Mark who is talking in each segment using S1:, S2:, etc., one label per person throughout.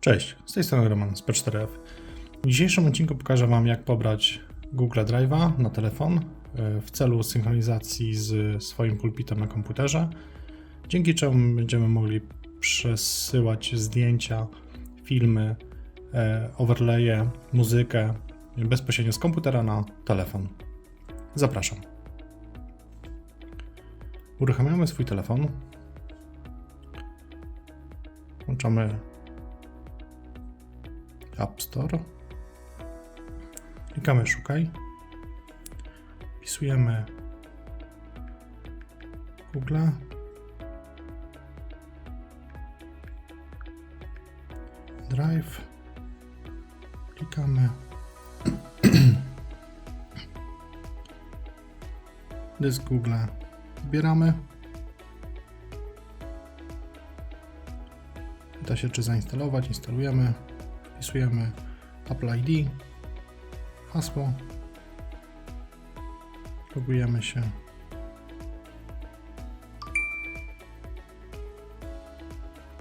S1: Cześć, z tej strony Roman z P4F. W dzisiejszym odcinku pokażę Wam, jak pobrać Google Drive'a na telefon e, w celu synchronizacji z swoim pulpitem na komputerze, dzięki czemu będziemy mogli przesyłać zdjęcia, filmy, e, overlaye, muzykę bezpośrednio z komputera na telefon. Zapraszam. Uruchamiamy swój telefon. Włączamy App Store. Klikamy Szukaj. Wpisujemy Google. Drive. Klikamy. Dysk Google. Wybieramy. Pyta się, czy zainstalować. Instalujemy. Wpisujemy Apple ID, hasło, logujemy się.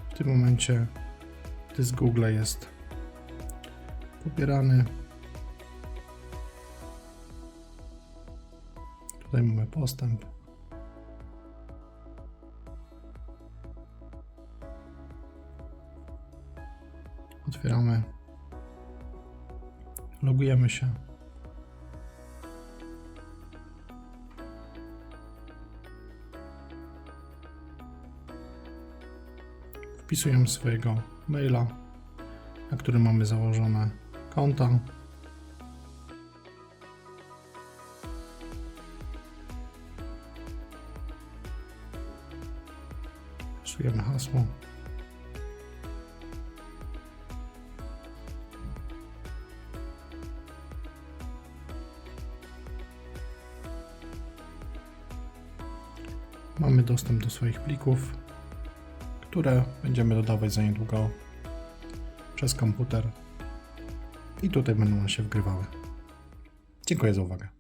S1: W tym momencie dysk Google jest pobierany. Tutaj mamy postęp. Otwieramy. Logujemy się. Wpisujemy swojego maila, na którym mamy założone konta. Wpisujemy hasło. Mamy dostęp do swoich plików, które będziemy dodawać za niedługo przez komputer i tutaj będą one się wgrywały. Dziękuję za uwagę.